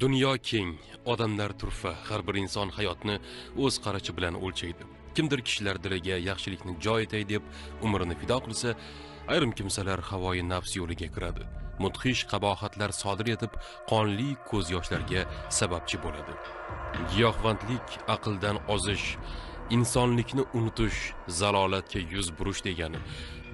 dunyo keng odamlar turfa har bir inson hayotni o'z qarachi bilan o'lchaydi. Kimdir kishilar diliga yaxshilikni joy etay deb umrini fido qilsa ayrim kimsalar havoyi nafs yo'liga kiradi. Mudhish qabohatlar sodir etib qonli ko'z yoshlarga sababchi bo'ladi. Giyohvandlik aqldan ozish insonlikni unutish zalolatga yuz burish degani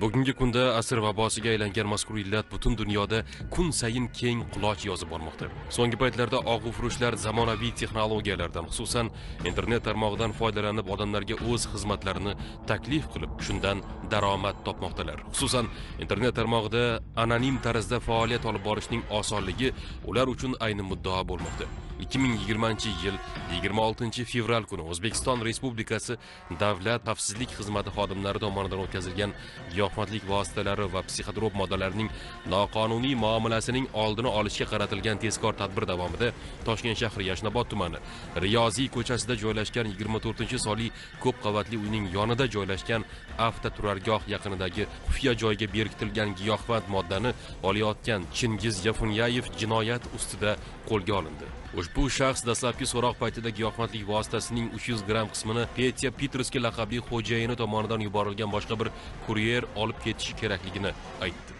bugungi kunda asr vabosiga aylangan mazkur illat butun dunyoda kun sayin keng quloch yozib bormoqda. So'nggi paytlarda og'ufurushlar zamonaviy texnologiyalardan xususan internet tarmog'idan foydalanib odamlarga o'z xizmatlarini taklif qilib shundan daromad topmoqdalar. Xususan internet tarmog'ida anonim tarzda faoliyat olib borishning osonligi ular uchun ayni muddao bo'lmoqda. 2020 yil 26 fevral kuni o'zbekiston respublikasi davlat xavfsizlik xizmati xodimlari tomonidan o'tkazilgan giyohvandlik vositalari va psixotrop moddalarning noqonuniy muomalasining oldini olishga qaratilgan tezkor tadbir davomida toshkent shahri yashnobod tumani riyoziy ko'chasida joylashgan 24 sonli ko'p qavatli uyning yonida joylashgan avtoturargoh yaqinidagi xufiya joyga berkitilgan giyohvand moddani olayotgan chingiz yafunyayev jinoyat ustida qo'lga olindi. Ushbu shaxs dastlabki so'roq paytida giyohvandlik vositasining 300 gramm qismini petya pitrskiy laqabli xo'jayini tomonidan yuborilgan boshqa bir kuryer olib ketishi kerakligini aytdi.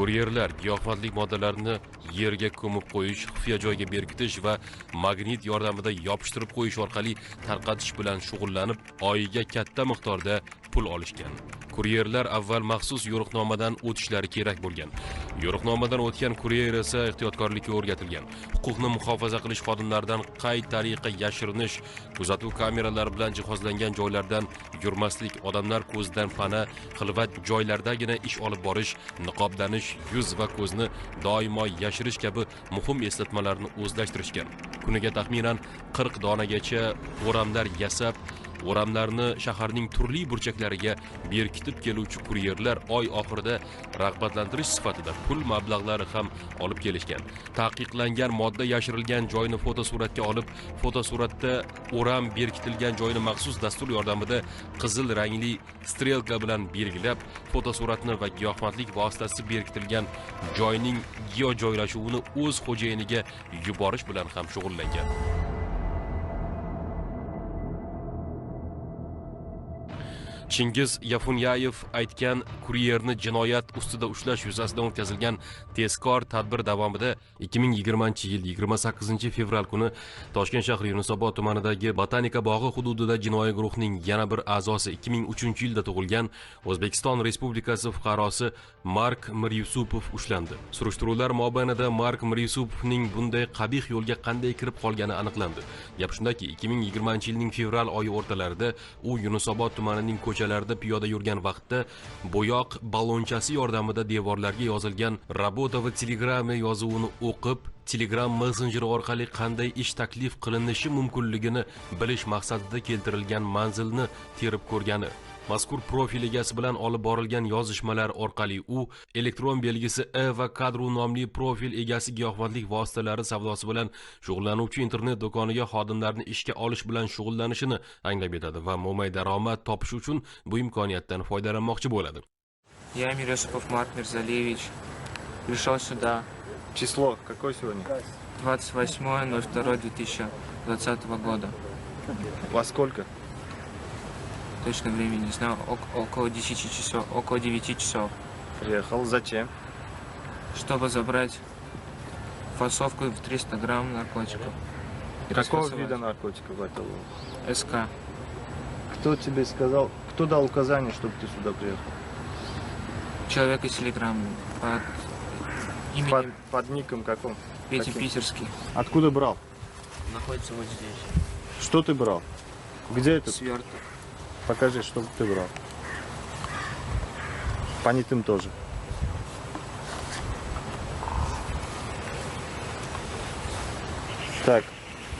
Kuryerlar giyohvandlik moddalarini yerga ko'mib qo'yish xufiya joyga berkitish va magnit yordamida yopishtirib qo'yish orqali tarqatish bilan shug'ullanib oyiga katta miqdorda pul olishgan. Kuryerlar avval maxsus yo'riqnomadan o'tishlari kerak bo'lgan. Yo'riqnomadan o'tgan kuryer esa ehtiyotkorlikka o'rgatilgan. Huquqni muhofaza qilish xodimlaridan qay tariqa yashirinish kuzatuv kameralari bilan jihozlangan joylardan yurmaslik odamlar ko'zidan pana xilvat joylardagina ish olib borish niqoblanish yuz va ko'zni doimo yashirish kabi muhim eslatmalarni o'zlashtirishgan. Kuniga taxminan 40 donagacha o'ramlar yasab o'ramlarni shaharning turli burchaklariga berkitib keluvchi kuryerlar oy oxirida rag'batlantirish sifatida pul mablag'lari ham olib kelishgan. Taqiqlangan modda yashirilgan joyni fotosuratga olib fotosuratda o'ram berkitilgan joyni maxsus dastur yordamida qizil rangli strelka bilan belgilab fotosuratni va giyohvandlik vositasi berkitilgan joyning geo joylashuvini o'z xo'jayiniga yuborish bilan ham shug'ullangan. Chingiz yafunyayev aytgan kuryerni jinoyat ustida ushlash yuzasidan o'tkazilgan tezkor tadbir davomida 2020 yil 28 fevral kuni toshkent shahri yunusobod tumanidagi botanika bog'i hududida jinoiy guruhning yana bir a'zosi 2003 yilda tug'ilgan o'zbekiston respublikasi fuqarosi mark miryusupov ushlandi. Surishtiruvlar mobaynida mark miryusupovning bunday qabih yo'lga qanday kirib qolgani aniqlandi. Gap shundaki 2020 yilning fevral oyi o'rtalarida u yunusobod tumanining ko'cha ko'chalarda piyoda yurgan vaqtda bo'yoq ballonchasi yordamida devorlarga yozilgan Rabotova telegramma yozuvini o'qib telegram messenjeri orqali qanday ish taklif qilinishi mumkinligini bilish maqsadida keltirilgan manzilni terib ko'rgani. Mazkur profil egasi bilan olib borilgan yozishmalar orqali u elektron belgisi e va kadru nomli profil egasi giyohvandlik vositalari savdosi bilan shug'ullanuvchi internet do'koniga xodimlarni ishga olish bilan shug'ullanishini anglab yetadi va mo'may daromad topish uchun bu imkoniyatdan foydalanmoqchi bo'ladi Я, Миресупов Марк Мирзалиевич, пришел сюда Число какое сегодня? 28.02.2020 года. Во сколько? Точно времени не знаю, ок- около 10 часов, около 9 часов. Приехал. Зачем? Чтобы забрать фасовку в 300 грамм наркотиков. Какого вида наркотиков это было? СК. Кто тебе сказал, кто дал указание, чтобы ты сюда приехал? Человек из Телеграм под именем Под, под ником каком? Петя каким? Питерский. Откуда брал? Находится вот здесь. Что ты брал? Где это? Сверток. Покажи, что ты брал. Понятым тоже. Так,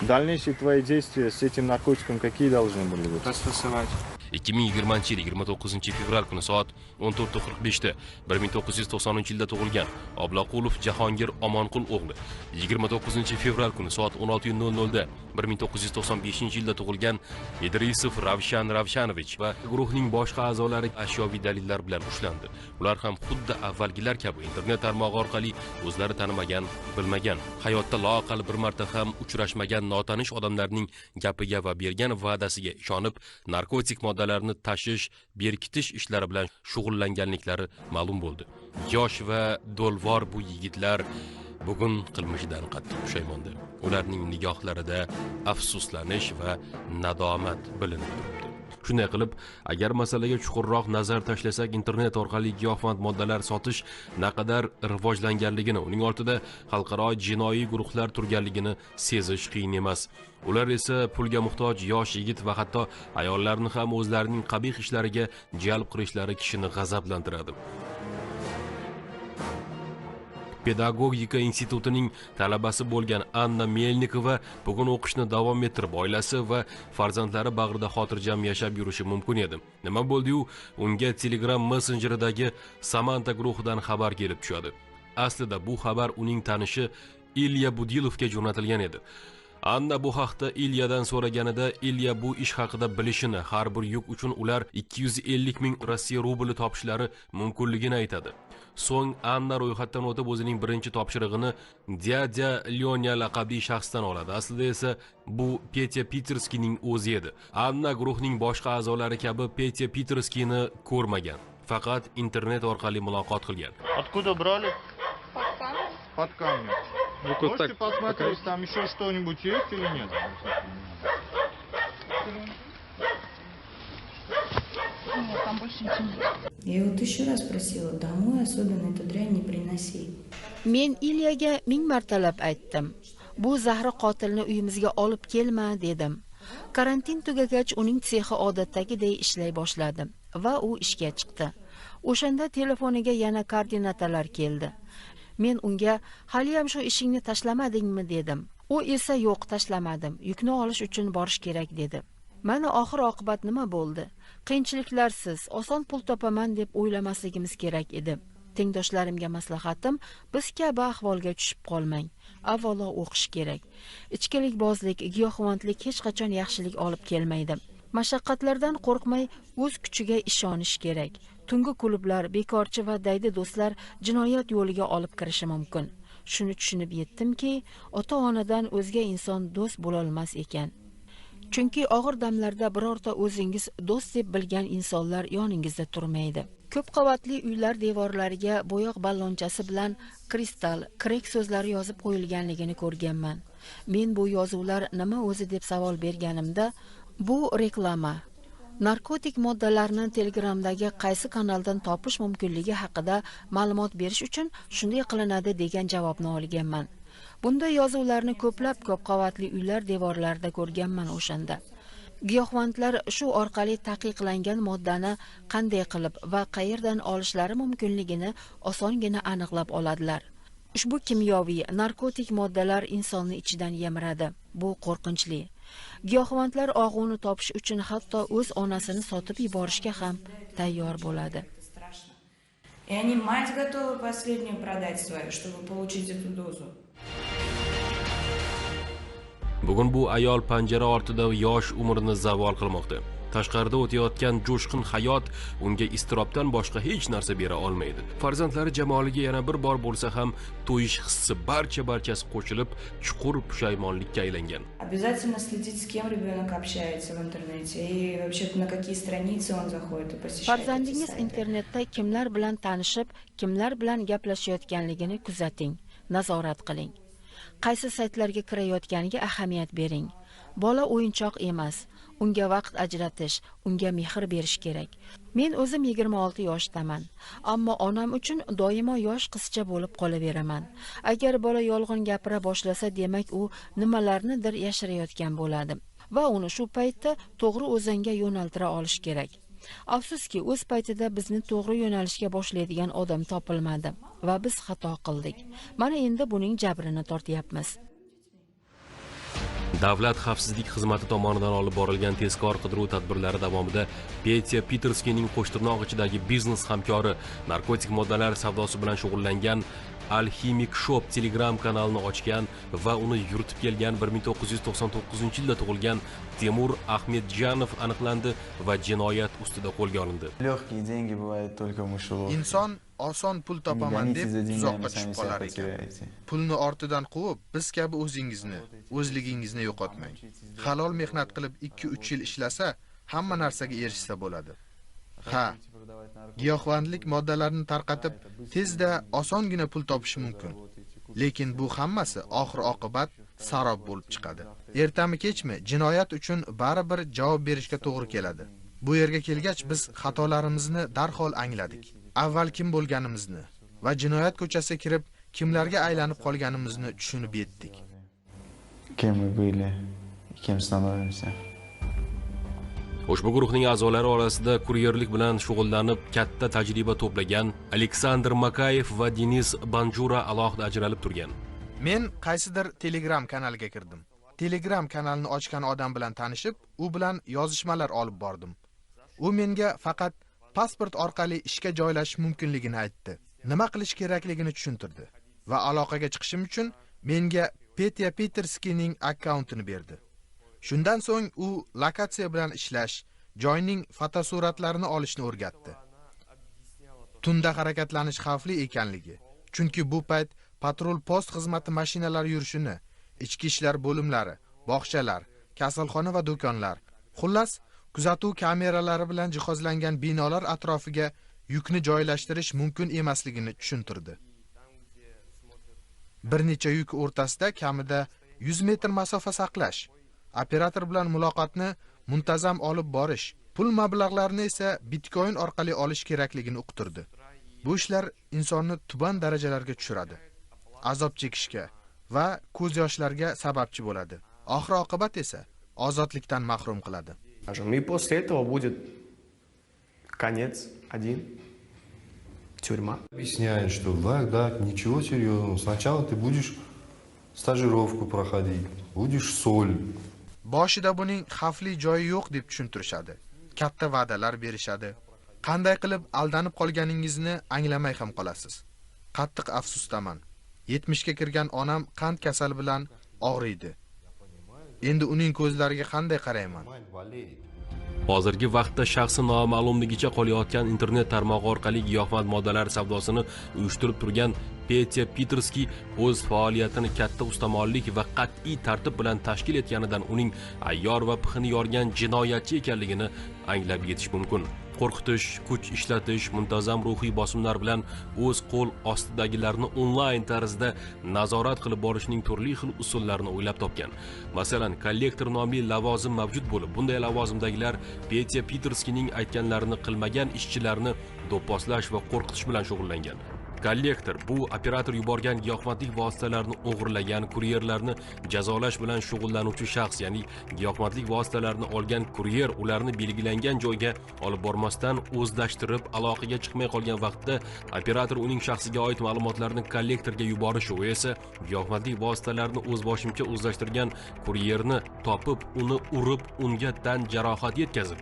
дальнейшие твои действия с этим наркотиком какие должны были быть? Расфасовать. 2020 yil 29 fevral kuni soat 14:45 da 1990 yilda tug'ilgan Oblaqulov Jahongir Omonqul o'g'li 29 fevral kuni soat 16:00 da 1995 yilda tug'ilgan Idrisov Ravshan Ravshanovich va guruhning boshqa a'zolari ashyoviy dalillar bilan ushlandi. Ular ham xuddi avvalgilar kabi internet tarmog'i orqali o'zlari tanimagan, bilmagan, hayotda loaqal bir marta ham uchrashmagan notanish odamlarning gapiga va bergan va'dasiga ishonib, narkotik moddalarni tashish, berkitish ishlari bilan shug'ullanganliklari ma'lum bo'ldi. Yosh va do'lvor bu yigitlar bugun qilmishidan qattiq pushaymonda Ularning nigohlarida afsuslanish va nadomat bilinib turibdi. Shunday qilib, agar masalaga chuqurroq nazar tashlasak, internet orqali giyohvand moddalar sotish naqadar rivojlanganligini, uning ortida xalqaro jinoiy guruhlar turganligini sezish qiyin emas. Ular esa pulga muhtoj yosh yigit va hatto ayollarni ham o'zlarining qabih ishlariga jalb qilishlari kishini g'azablantiradi. Pedagogika institutining talabasi bo'lgan Anna Melnikova bugun o'qishni davom ettirib, oilasi va farzandlari bag'rida xotirjam yashab yurishi mumkin edi. Nima bo'ldi-yu, unga Telegram messenjeridagi Samantha guruhidan xabar kelib tushadi. Aslida bu xabar uning tanishi Ilya Budilovga jo'natilgan edi. Anna bu haqda Ilyadan so'raganida Ilya bu ish haqida bilishini, har bir yuk uchun ular 250 ming Rossiya rubli topishlari mumkinligini aytadi. So'ng Anna ro'yxatdan o'tib o'zining birinchi topshirig'ini Dyadya Lyonya laqabli shaxsdan oladi. Aslida esa bu Petya Peterskining o'zi edi. Anna guruhning boshqa a'zolari kabi Petya Peterskini ko'rmagan, faqat internet orqali muloqot qilgan. Откуда брали? Под камеру? Под камнем. Ну-ка Можете так, посмотреть, там еще что-нибудь есть или нет? Нет, там больше ничего нет. Я его тысячу раз просила, домой особенно эту дрянь не приноси. Men Ilyaga ming martalab aytdim. Bu zahri qotilni uyimizga olib kelma dedim. Karantin tugagach uning sexi odatdagiday ishlay boshladi va u ishga chiqdi. O'shanda telefoniga yana koordinatalar keldi. Men unga "Hali ham shu ishingni tashlamadingmi?" dedim. U esa "Yo'q, tashlamadim. Yukni olish uchun borish kerak" dedi. Mana oxir oqibat nima bo'ldi? Qiyinchiliklarsiz oson pul topaman deb o'ylamasligimiz kerak edi. Tengdoshlarimga maslahatim, biz kabi ahvolga tushib qolmang. Avvalo o'qish kerak. Ichkilikbozlik, giyohvandlik hech qachon yaxshilik olib kelmaydi. Mashaqqatlardan qo'rqmay, o'z kuchiga ishonish kerak. Tungi klublar, bekorchi va daydi do'stlar jinoyat yo'liga olib kirishi mumkin. Shuni tushunib yetdimki, ota-onadan o'zga inson do'st bo'la olmas ekan. Chunki og'ir damlarda birorta o'zingiz do'st deb bilgan insonlar yoningizda turmaydi. Ko'p qavatli uylar devorlariga bo'yoq ballonchasi bilan kristal, krek so'zlari yozib qo'yilganligini ko'rganman. Men bu yozuvlar nima o'zi deb savol berganimda, bu reklama. Narkotik moddalarni Telegramdagi qaysi kanaldan topish mumkinligi haqida ma'lumot berish uchun shunday qilinadi degan javobni olganman. Bunday yozuvlarni ko'plab ko'p qavatli uylar devorlarida ko'rganman o'shanda. Giyohvandlar shu orqali taqiqlangan moddani qanday qilib va qayerdan olishlari mumkinligini osongina aniqlab oladilar. Ushbu kimyoviy narkotik moddalar insonni ichidan yemiradi. Bu qo'rqinchli. Giyohvandlar og'uni topish uchun hatto o'z onasini sotib yuborishga ham tayyor bo'ladi. И они мать готовы последнюю продать свою, чтобы получить эту дозу. Bugun bu ayol panjara ortida yosh umrini zavol qilmoqda. Tashqarida o'tayotgan jo'shqin hayot unga iztirobdan boshqa hech narsa bera olmaydi. Farzandlari jamoliga yana bir bor bo'lsa ham to'yish hissi barcha barchasi qo'shilib, chuqur pushaymonlikka aylangan. Обязательно следить, с кем ребенок общается в интернете и вообще на какие страницы он заходит и посещает. Farzandingiz internetda kimlar bilan tanishib, kimlar bilan gaplashayotganligini kuzating, nazorat qiling. Qaysi saytlarga kirayotganiga ahamiyat bering. Bola o'yinchoq emas, unga vaqt ajratish, unga mehr berish kerak. Men o'zim 26 yoshdaman, ammo onam uchun doimo yosh qizcha bo'lib qolaveraman. Agar bola yolg'on gapira boshlasa, demak u nimalarnidir yashirayotgan bo'ladi va uni shu paytda to'g'ri o'zanga yo'naltira olish kerak. Afsuski, o'z paytida bizni to'g'ri yo'nalishga boshlaydigan odam topilmadi va biz xato qildik. Mana endi buning jabrini tortyapmiz. Davlat xavfsizlik xizmati tomonidan olib borilgan tezkor qidiruv tadbirlari davomida petya piterskiyning qo'shtirnoq ichidagi biznes hamkori narkotik moddalar savdosi bilan shug'ullangan alximik shop telegram kanalini ochgan va uni yuritib kelgan 1999 yilda tug'ilgan temur ahmedjanov aniqlandi va jinoyat ustida qo'lga olindi Легкие деньги бывают только в мышеловке. inson oson pul topaman deb tuzoqqa tushib qolar ekan. pulni ortidan quvib biz kabi o'zingizni o'zligingizni yo'qotmang. Halol mehnat qilib 2-3 yil ishlasa hamma narsaga erishsa bo'ladi. Ha giyohvandlik moddalarini tarqatib tezda osongina pul topish mumkin. Lekin bu hammasi oxir oqibat sarob bo'lib chiqadi. Ertami kechmi jinoyat uchun baribir javob berishga to'g'ri keladi. Bu yerga kelgach biz xatolarimizni darhol angladik avval kim bo'lganimizni va jinoyat ko'chasiga kirib kimlarga aylanib qolganimizni tushunib yetdik. Кем мы были кем становимся. ushbu guruhning a'zolari orasida kuryerlik bilan shug'ullanib katta tajriba to'plagan aleksandr makayev va denis banjura alohida ajralib turgan. Men qaysidir telegram kanaliga kirdim. Telegram kanalini ochgan odam bilan tanishib u bilan yozishmalar olib bordim. U menga faqat pasport orqali ishga joylashish mumkinligini aytdi. Nima qilish kerakligini tushuntirdi va aloqaga chiqishim uchun menga petya peterskining akkauntini berdi. Shundan so'ng u lokatsiya bilan ishlash joyning fotosuratlarini olishni o'rgatdi. Tunda harakatlanish xavfli ekanligi chunki bu payt patrul post xizmati mashinalari yurishini ichki ishlar bo'limlari bog'chalar kasalxona va do'konlar xullas kuzatuv kameralari bilan jihozlangan binolar atrofiga yukni joylashtirish mumkin emasligini tushuntirdi. Bir necha yuk o'rtasida kamida 100 metr masofa saqlash operator bilan muloqotni muntazam olib borish pul mablag'larini esa bitcoin orqali olish kerakligini uqtirdi. Bu ishlar insonni tuban darajalarga tushiradi azob chekishga va ko'z yoshlarga sababchi bo'ladi. Oxir oqibat esa ozodlikdan mahrum qiladi. Скажем. И после этого будет конец один. Тюрьма. Объясняет, что да, да, ничего серьезного. Сначала ты будешь стажировку проходить, будешь соль. boshida buning xavfli joyi yo'q deb tushuntirishadi katta va'dalar berishadi qanday qilib aldanib qolganingizni anglamay ham qolasiz qattiq afsusdaman 70 ga kirgan onam qand kasali bilan og'riydi endi uning ko'zlariga qanday qarayman? Hozirgi vaqtda shaxsi noma'lumligicha qolayotgan internet tarmog'i orqali giyohvand moddalar savdosini uyushtirib turgan petya piterskiy o'z faoliyatini katta ustamonlik va qat'iy tartib bilan tashkil etganidan uning ayyor va pixini yorgan jinoyatchi ekanligini anglab yetish mumkin. Qo'rqitish kuch ishlatish muntazam ruhiy bosimlar bilan o'z qo'l ostidagilarni onlayn tarzda nazorat qilib borishning turli xil usullarini o'ylab topgan. Masalan kollektor nomli lavozim mavjud bo'lib bunday lavozimdagilar petya piterskiyning aytganlarini qilmagan ishchilarni do'pposlash va qo'rqitish bilan shug'ullangan. Kollektor bu operator yuborgan giyohvandlik vositalarini o'g'irlagan kuryerlarni jazolash bilan shug'ullanuvchi shaxs ya'ni giyohvandlik vositalarini olgan kuryer ularni belgilangan joyga olib bormasdan o'zlashtirib aloqaga chiqmay qolgan vaqtda operator uning shaxsiga oid ma'lumotlarni kollektorga yuborishi u esa giyohvandlik vositalarini o'zboshimcha o'zlashtirgan kuryerni topib uni urib unga tan jarohat yetkazib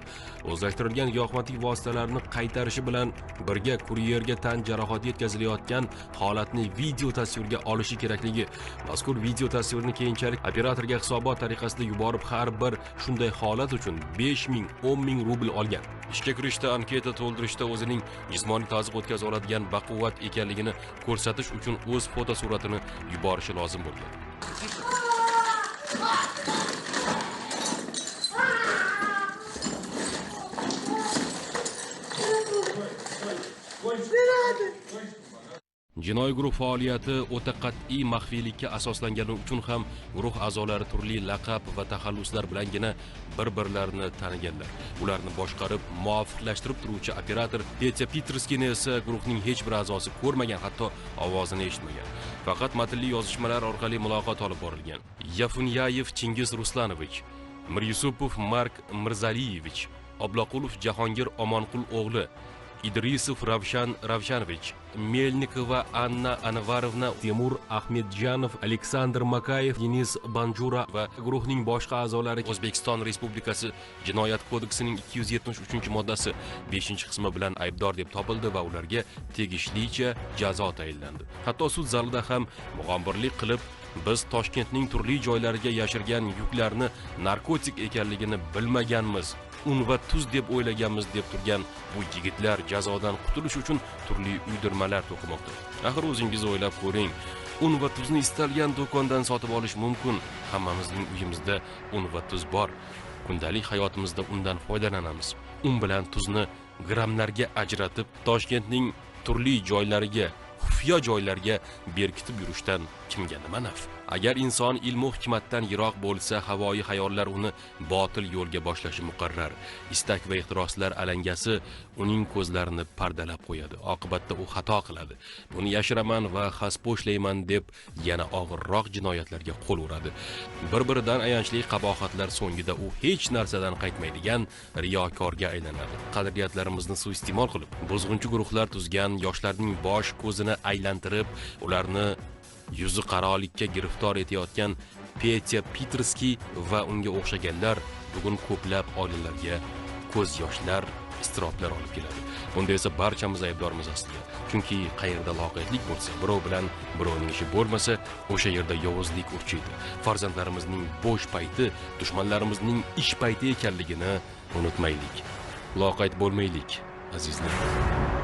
o'zlashtirilgan giyohvandlik vositalarini qaytarishi bilan birga kuryerga tan jarohati yetkazilgan bo'layotgan holatni video tasvirga olishi kerakligi. Mazkur video tasvirni keyinchalik operatorga hisobot tariqasida yuborib har bir shunday holat uchun 5 ming 10 ming rubl olgan. Ishga kirishda anketa to'ldirishda o'zining jismoniy tazyiq o'tkaza oladigan baquvvat ekanligini ko'rsatish uchun o'z fotosuratini yuborishi lozim bo'lgan. Jinoiy guruh faoliyati o'ta qat'iy maxfiylikka asoslangani uchun ham guruh a'zolari turli laqab va taxalluslar bilangina bir birlarini taniganlar. Ularni boshqarib muvofiqlashtirib turuvchi operator petya piterskiyni esa guruhning hech bir a'zosi ko'rmagan hatto ovozini eshitmagan. Faqat matnli yozishmalar orqali muloqot olib borilgan. Yafunyayev chingiz ruslanovich miryusupov mark mirzaliyevich obloqulov jahongir omonqul o'g'li idrisov ravshan ravshanovich melnikova anna anvarovna temur ahmedjanov aleksandr makayev denis banjura va guruhning boshqa a'zolari o'zbekiston respublikasi jinoyat kodeksining 273 moddasi 5 qismi bilan aybdor deb topildi va ularga tegishlicha jazo tayinlandi. Hatto sud zalida ham mug'ombirlik qilib biz toshkentning turli joylariga yashirgan yuklarni narkotik ekanligini bilmaganmiz. Un va tuz deb o'ylaganmiz deb turgan bu yigitlar jazodan qutulish uchun turli uydirmalar to'qimoqda. Axir o'zingiz o'ylab ko'ring un va tuzni istalgan do'kondan sotib olish mumkin. Hammamizning uyimizda un va tuz bor. Kundalik hayotimizda undan foydalanamiz. Un bilan tuzni grammlarga ajratib toshkentning turli joylariga xufiyo joylarga berkitib yurishdan kimga nima naf? Agar inson ilmu hikmatdan yiroq bo'lsa havoyi hayollar uni botil yo'lga boshlashi muqarrar. Istak va ehtiroslar alangasi uning ko'zlarini pardalab qo'yadi. Oqibatda u xato qiladi. Buni yashiraman va xaspo'shlayman deb yana og'irroq jinoyatlarga qo'l uradi. Bir biridan ayanchli qabohatlar so'ngida u hech narsadan qaytmaydigan riyokorga aylanadi. Qadriyatlarimizni suiiste'mol qilib buzg'unchi guruhlar tuzgan yoshlarning bosh ko'zini aylantirib ularni yuzi qarolikka giriftor etayotgan petya pitrskiy va unga o'xshaganlar bugun ko'plab oilalarga ko'z yoshlar iztiroblar olib keladi. Bunda esa barchamiz aybdormiz aslida. Chunki qayerda loqaydlik bo'lsa birov bilan birovning ishi bo'lmasa o'sha yerda yovuzlik urchiydi. Farzandlarimizning bo'sh payti dushmanlarimizning ish payti ekanligini unutmaylik. Loqayd bo'lmaylik azizlar.